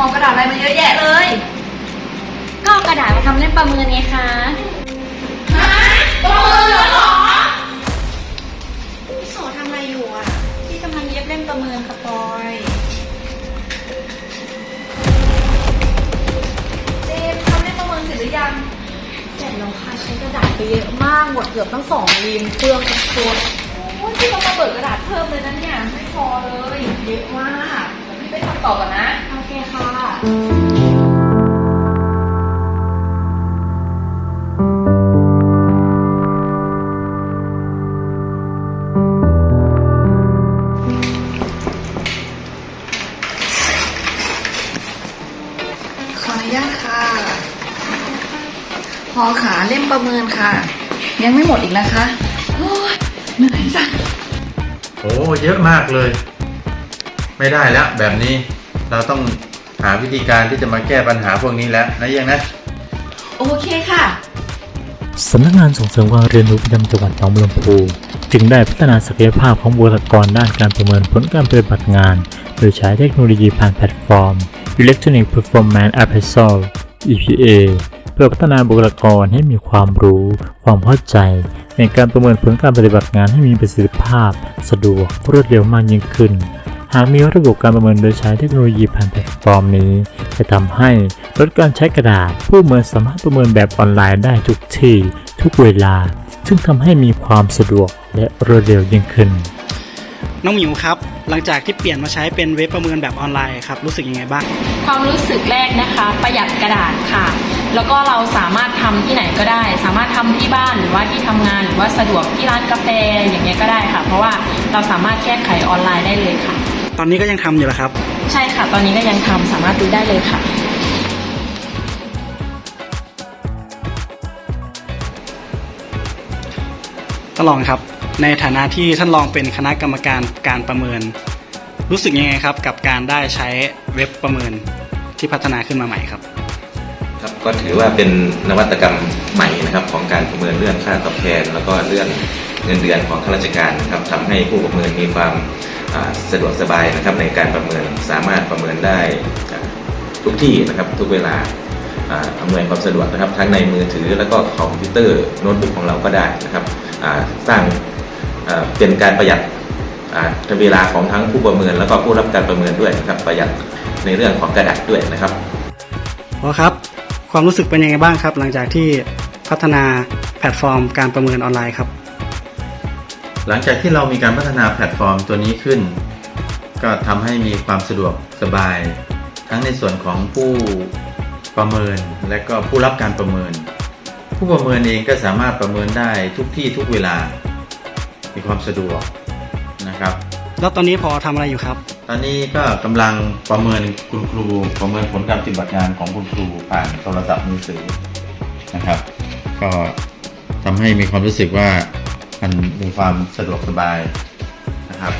ห่อกระดาษอะไรมาเยอะแยะเลย ก็เอากระดาษมาทำเล่มประเมินไงคะฮะตัวมือเหรอพี่โสทำอะไรอยู่อะ พี่กำลังเย็บเล่มประเมินค่ะปอย เจมส์ทำเล่มประเมินเสร็จหรือยังเสร็จแล้วค่ะใช้กระดาษไปเยอะมากหมดเกือบตั้งสองรีมเครื่องสุดโอ้ยพี่ต้องมาเปิดกระดาษเพิ่มเลยนะเนี่ยไม่พอเลย เยอะมากเดี๋ยวพี่ไปทำต่อก่อนนะๆโอเคค่ะ ขออนุญาตค่ะ พอขาเล่มประเมินค่ะ ยังไม่หมดอีกนะคะโอ้ยเหนื่อยจังโอ้เยอะมากเลย ไม่ได้แล้ว แบบนี้เราต้องหาวิธีการที่จะมาแก้ปัญหาพวกนี้แล้วนะเอียังนะ โอเคค่ะสำนักงานส่งเสริมการเรียนรู้ประจำจังหวัดหนองบัวลำพูจึงได้พัฒนาศักยภาพของบุคลากรด้านการประเมินผลการปฏิบัติงาน โดยใช้เทคโนโลยีผ่านแพลตฟอร์ม Electronic Performance Appraisal EPA เพื่อพัฒนาบุคลากรให้มีความรู้ ความเข้าใจ ในการประเมินผลการปฏิบัติงานให้มีประสิทธิภาพ สะดวกรวดเร็วมากยิ่งขึ้น หากมีระบบการประเมินโดยใช้เทคโนโลยีผ่านแพลตฟอร์มนี้ จะทำให้ลดการใช้กระดาษ ผู้เมินสามารถประเมินแบบออนไลน์ได้ทุกที่ ทุกเวลา ซึ่งทำให้มีความสะดวกและรวดเร็วยิ่งขึ้น น้องหมิวครับ หลังจากที่เปลี่ยนมาใช้เป็นเว็บประเมินแบบออนไลน์ครับ รู้สึกยังไงบ้าง ความรู้สึกแรกนะคะ ประหยัดกระดาษค่ะ แล้วก็เราสามารถทำที่ไหนก็ได้ สามารถทำที่บ้านหรือว่าที่ทำงาน หรือว่าสะดวกที่ร้านกาแฟอย่างเงี้ยก็ได้ค่ะ เพราะว่าเราสามารถแก้ไขออนไลน์ได้เลยค่ะ ตอนนี้ก็ยังทำอยู่เหรอครับ ใช่ค่ะ ตอนนี้ก็ยังทำสามารถดูได้เลยค่ะท่านรองครับ ในฐานะที่ท่านรองเป็นคณะกรรมการการประเมิน รู้สึกยังไงครับ กับการได้ใช้เว็บประเมินที่พัฒนาขึ้นมาใหม่ครับครับก็ถือว่าเป็นนวัตกรรมใหม่นะครับ ของการประเมินเรื่องค่าตอบแทน แล้วก็เรื่องเงินเดือนของข้าราชการนะครับทำให้ผู้ประเมินมีความสะดวกสบายนะครับ ในการประเมินสามารถประเมินได้ทุกที่นะครับทุกเวลาอำนวยความสะดวกนะครับ ทั้งในมือถือแล้วก็คอมพิวเตอร์โน้ตบุ๊กของเราก็ได้นะครับสร้าง เป็นการประหยัดอ่าเวลาของทั้งผู้ประเมินแล้วก็ผู้รับการประเมินด้วยนะครับประหยัดในเรื่องของกระดาษด้วยนะครับพอครับความรู้สึกเป็นยังไงบ้างครับ หลังจากที่พัฒนาแพลตฟอร์มการประเมินออนไลน์ครับ หลังจากที่เรามีการพัฒนาแพลตฟอร์มตัวนี้ขึ้น ก็ทำให้มีความสะดวกสบาย ทั้งในส่วนของผู้ประเมินและก็ผู้รับการประเมิน ผู้ประเมินเองก็สามารถประเมินได้ทุกที่ทุกเวลา มีความสะดวกนะครับ แล้วตอนนี้พอทำอะไรอยู่ครับ ตอนนี้ก็กำลังประเมินคุณครู ประเมินผลการปฏิบัติงานของคุณครูผ่านโทรศัพท์มือถือนะครับ ก็ทำให้มีความรู้สึกว่ามันมีความสะดวกสบายนะครับ